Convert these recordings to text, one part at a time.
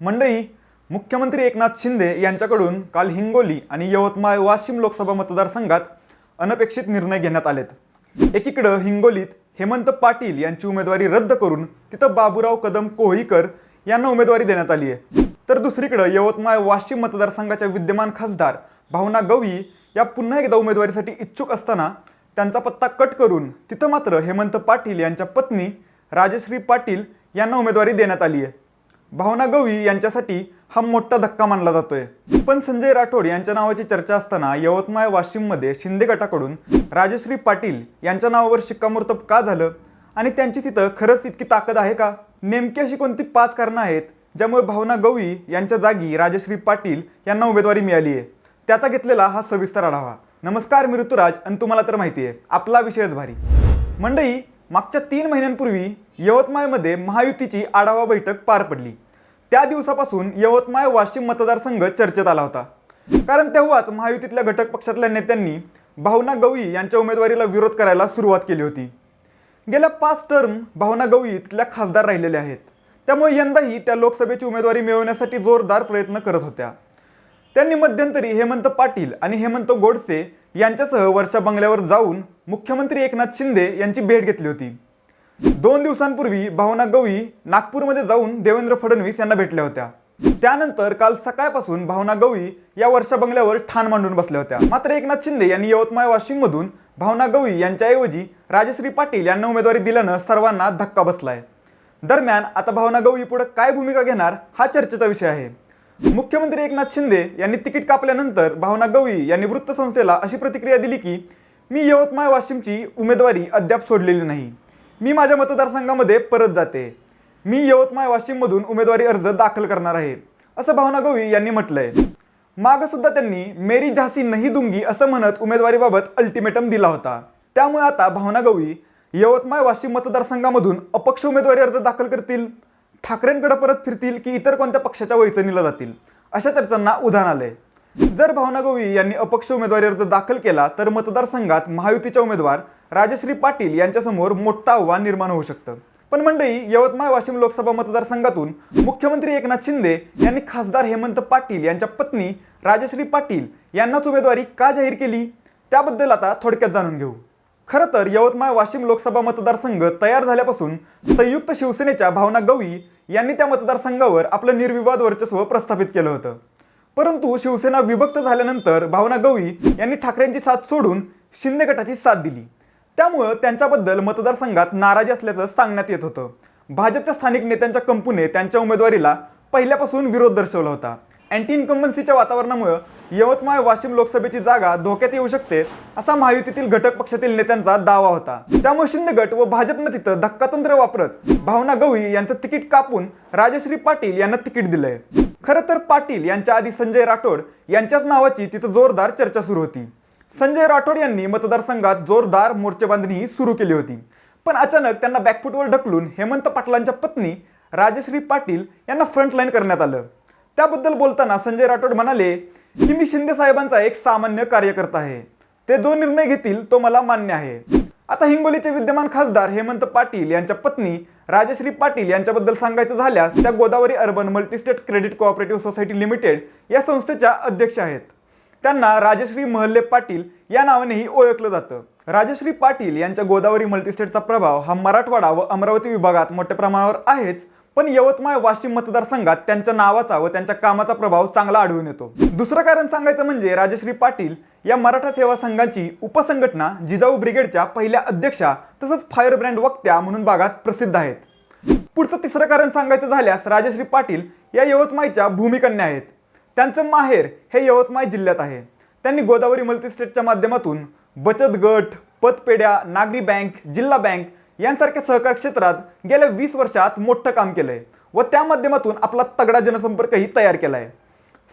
मंडई मुख्यमंत्री एकनाथ शिंदे यांच्याकडून काल हिंगोली आणि यवतमाळ वाशिम लोकसभा मतदारसंघात अनपेक्षित निर्णय घेण्यात आलेत. एकीकडं हिंगोलीत हेमंत पाटील यांची उमेदवारी रद्द करून तिथं बाबूराव कदम कोहळीकर यांना उमेदवारी देण्यात आली आहे. तर दुसरीकडं यवतमाळ वाशिम मतदारसंघाच्या विद्यमान खासदार भावना गवई या पुन्हा एकदा उमेदवारीसाठी इच्छुक असताना त्यांचा पत्ता कट करून तिथं मात्र हेमंत पाटील यांच्या पत्नी राजश्री पाटील यांना उमेदवारी देण्यात आली आहे. भावना गवई यांच्यासाठी हा मोठा धक्का मानला जातोय. पण संजय राठोड यांच्या नावाची चर्चा असताना यवतमाळ वाशिममध्ये शिंदे गटाकडून राजश्री पाटील यांच्या नावावर शिक्कामोर्तब का झालं? आणि त्यांची तिथं खरंच इतकी ताकद आहे का? नेमकी अशी कोणती पाच कारणं आहेत ज्यामुळे भावना गवई यांच्या जागी राजश्री पाटील यांना उमेदवारी मिळाली आहे? त्याचा घेतलेला हा सविस्तर आढावा. नमस्कार मी ऋतुराज आणि तुम्हाला तर माहिती आहे आपला विषयच भारी. मंडई मागच्या तीन महिन्यांपूर्वी यवतमाळमध्ये महायुतीची आढावा बैठक पार पडली. त्या दिवसापासून यवतमाळ वाशिम मतदारसंघ चर्चेत आला होता. कारण तेव्हाच महायुतीतल्या घटक पक्षातल्या नेत्यांनी भावना गवई यांच्या उमेदवारीला विरोध करायला सुरुवात केली होती. गेल्या पाच टर्म भावना गवई तिथल्या खासदार राहिलेल्या आहेत. त्यामुळे यंदाही त्या लोकसभेची उमेदवारी मिळवण्यासाठी जोरदार प्रयत्न करत होत्या. त्यांनी मध्यंतरी हेमंत पाटील आणि हेमंत गोडसे यांच्यासह वर्षा बंगल्यावर जाऊन मुख्यमंत्री एकनाथ शिंदे यांची भेट घेतली होती. दोन दिवसांपूर्वी भावना गवई नागपूरमध्ये जाऊन देवेंद्र फडणवीस यांना भेटल्या होत्या. त्यानंतर काल सकाळपासून भावना गवई या वर्षा बंगल्यावर ठाण मांडून बसल्या होत्या. मात्र एकनाथ शिंदे यांनी यवतमाळ वाशिम मधून भावना गवई यांच्याऐवजी राजश्री पाटील यांना उमेदवारी दिल्यानं सर्वांना धक्का बसलाय. दरम्यान आता भावना गवई पुढे काय भूमिका घेणार हा चर्चेचा विषय आहे. मुख्यमंत्री एकनाथ शिंदे यांनी तिकीट कापल्यानंतर भावना गवई यांनी वृत्तसंस्थेला अशी प्रतिक्रिया दिली की मी यवतमाळ वाशिमची उमेदवारी अद्याप सोडलेली नाही. मी माझ्या मतदारसंघामध्ये परत जाते. मी यवतमाळ वाशिममधून उमेदवारी अर्ज दाखल करणार आहे असं भावना गवई यांनी म्हटलंय. माग सुद्धा त्यांनी मेरी झासी नाही दुंगी असं म्हणत उमेदवारीबाबत अल्टिमेटम दिला होता. त्यामुळे आता भावना गवई यवतमाळ वाशिम मतदारसंघामधून अपक्ष उमेदवारी अर्ज दाखल करतील ठाकरेंकडे परत फिरतील की इतर कोणत्या पक्षाच्या वैचणीला जातील अशा चर्चांना उधाण आलंय. जर भावना गवई यांनी अपक्ष उमेदवारी अर्ज दाखल केला तर मतदारसंघात महायुतीच्या उमेदवार राजश्री पाटील यांच्यासमोर मोठं आव्हान निर्माण होऊ शकतं. पण मंडई यवतमाळ वाशिम लोकसभा मतदारसंघातून मुख्यमंत्री एकनाथ शिंदे यांनी खासदार हेमंत पाटील यांच्या पत्नी राजश्री पाटील यांनाच उमेदवारी का जाहीर केली? त्याबद्दल आता थोडक्यात जाणून घेऊ. खरं तर यवतमाळ वाशिम लोकसभा मतदारसंघ तयार झाल्यापासून संयुक्त शिवसेनेच्या भावना गवई यांनी त्या मतदारसंघावर आपलं निर्विवाद वर्चस्व प्रस्थापित केलं होतं. परंतु शिवसेना विभक्त झाल्यानंतर भावना गवई यांनी ठाकरेंची साथ सोडून शिंदे गटाची साथ दिली. त्यामुळं त्यांच्याबद्दल मतदारसंघात नाराजी असल्याचं सांगण्यात येत होतं. भाजपच्या स्थानिक नेत्यांच्या कंपूने त्यांच्या उमेदवारीला पहिल्यापासून विरोध दर्शवला होता. अँटी इन्कम्बन्सीच्या वातावरणामुळं यवतमाळ वाशिम लोकसभेची जागा धोक्यात येऊ शकते असा महायुतीतील घटक पक्षातील नेत्यांचा दावा होता. त्यामुळे शिंदे गट व भाजपनं तिथं धक्कातंत्र वापरत भावना गवळी यांचं तिकीट कापून राजश्री पाटील यांना तिकीट दिलंय. खरं तर पाटील यांच्या आधी संजय राठोड यांच्याच नावाची तिथं जोरदार चर्चा सुरू होती. संजय राठोड यांनी मतदारसंघात जोरदार मोर्चेबांधणी सुरू केली होती. पण अचानक त्यांना बॅकफुटवर ढकलून हेमंत पाटलांच्या पत्नी राजश्री पाटील यांना फ्रंटलाईन करण्यात आलं. त्याबद्दल बोलताना संजय राठोड म्हणाले की मी शिंदे साहेबांचा एक सामान्य कार्यकर्ता आहे. ते जो निर्णय घेतील तो मला मान्य आहे. आता हिंगोलीचे विद्यमान खासदार हेमंत पाटील यांच्या पत्नी राजश्री पाटील यांच्याबद्दल सांगायचं झाल्यास त्या Godavari urban multistate credit cooperative society limited या संस्थेच्या अध्यक्ष आहेत. त्यांना राजश्री महल्ले पाटील या नावानेही ओळखलं जातं. राजश्री पाटील यांच्या गोदावरी मल्टीस्टेटचा प्रभाव हा मराठवाडा व अमरावती विभागात मोठ्या प्रमाणावर आहेच पण यवतमाळ वाशिम मतदारसंघात त्यांच्या नावाचा व त्यांच्या कामाचा प्रभाव चांगला आढळून येतो. दुसरं कारण सांगायचं म्हणजे राजश्री पाटील या मराठा सेवा संघाची उपसंघटना जिजाऊ ब्रिगेडच्या पहिल्या अध्यक्षा तसंच फायर ब्रँड वक्त्या म्हणून भागात प्रसिद्ध आहेत. पुढचं तिसरं कारण सांगायचं झाल्यास राजश्री पाटील या यवतमाळच्या भूमिकन्या आहेत. त्यांचं माहेर हे यवतमाळ जिल्ह्यात आहे. त्यांनी गोदावरी मल्टीस्टेटच्या माध्यमातून बचत गट पतपेढ्या नागरी बँक जिल्हा बँक यांसारख्या सहकार क्षेत्रात गेल्या वीस वर्षात मोठं काम केलंय व त्या माध्यमातून आपला तगडा जनसंपर्कही तयार केलाय.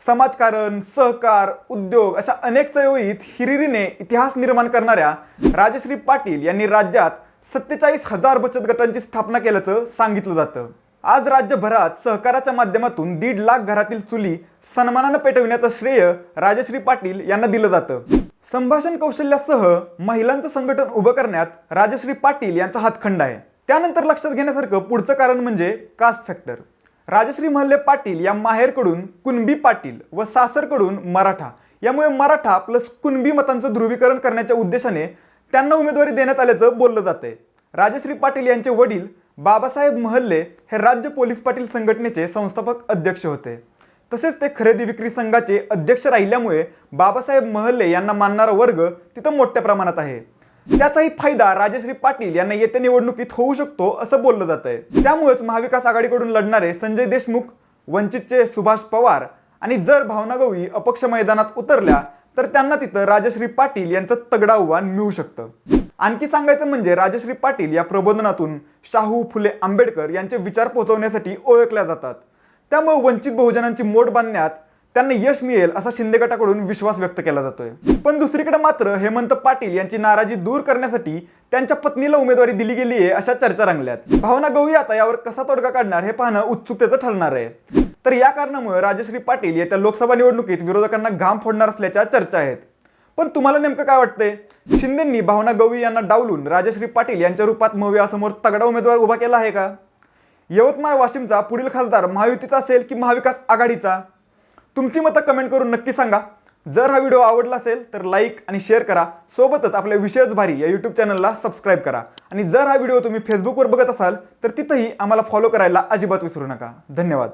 समाजकारण सहकार उद्योग अशा अनेक चळवळीत हिरिरीने इतिहास निर्माण करणाऱ्या राजश्री पाटील यांनी राज्यात सत्तेचाळीस हजार बचत गटांची स्थापना केल्याचं सांगितलं जातं. आज राज्यभरात सहकाराच्या माध्यमातून दीड लाख घरातील चुली सन्मानानं पेटविण्याचं श्रेय राजश्री पाटील यांना दिलं जातं. संभाषण कौशल्यासह महिलांचं संघटन उभं करण्यात राजश्री पाटील यांचा हातखंड आहे. त्यानंतर लक्षात घेण्यासारखं पुढचं कारण म्हणजे कास्ट फॅक्टर. राजश्री महल्ले पाटील या माहेरकडून कुणबी पाटील व सासरकडून मराठा. यामुळे मराठा प्लस कुणबी मतांचं ध्रुवीकरण करण्याच्या उद्देशाने त्यांना उमेदवारी देण्यात आल्याचं बोललं जातंय. राजश्री पाटील यांचे वडील बाबासाहेब महल्ले हे राज्य पोलीस पाटील संघटनेचे संस्थापक अध्यक्ष होते. तसेच ते खरेदी विक्री संघाचे अध्यक्ष राहिल्यामुळे बाबासाहेब महल्ले यांना मानणारा वर्ग तिथं मोठ्या प्रमाणात आहे. त्याचाही फायदा राजश्री पाटील यांना येत्या निवडणुकीत होऊ शकतो असं बोललं जात आहे त्यामुळेच महाविकास आघाडीकडून लढणारे संजय देशमुख वंचितचे सुभाष पवार आणि जर भावना गवळी अपक्ष मैदानात उतरल्या तर त्यांना तिथं राजश्री पाटील यांचं तगडा आव्हान मिळू शकतं. आणखी सांगायचं म्हणजे राजश्री पाटील या प्रबोधनातून शाहू फुले आंबेडकर यांचे विचार पोहोचवण्यासाठी ओळखल्या जातात. त्यामुळे वंचित बहुजनांची मोड बांधण्यात त्यांना यश मिळेल असा शिंदे गटाकडून विश्वास व्यक्त केला जातोय. पण दुसरीकडे मात्र हेमंत पाटील यांची नाराजी दूर करण्यासाठी त्यांच्या पत्नीला उमेदवारी दिली गेली आहे अशा चर्चा रंगल्यात. भावना गवई आता यावर कसा तोडगा काढणार हे पाहणं उत्सुकतेचं ठरणार आहे. तर या कारणामुळे राजश्री पाटील येत्या लोकसभा निवडणुकीत विरोधकांना घाम फोडणार असल्याच्या चर्चा आहेत. पण तुम्हाला नेमकं काय वाटतंय? शिंदेंनी भावना गवई यांना डावलून राजश्री पाटील यांच्या रूपात मव्यासमोर तगडा उमेदवार उभा केला आहे का? यवतमाळ वाशिमचा पुढील खासदार महायुतीचा असेल की महाविकास आघाडीचा? तुमची मतं कमेंट करून नक्की सांगा. जर हा व्हिडिओ आवडला असेल तर लाईक आणि शेअर करा. सोबतच आपल्या विषयच भारी या यूट्यूब चॅनलला सबस्क्राईब करा. आणि जर हा व्हिडिओ तुम्ही फेसबुकवर बघत असाल तर तिथंही आम्हाला फॉलो करायला अजिबात विसरू नका. धन्यवाद.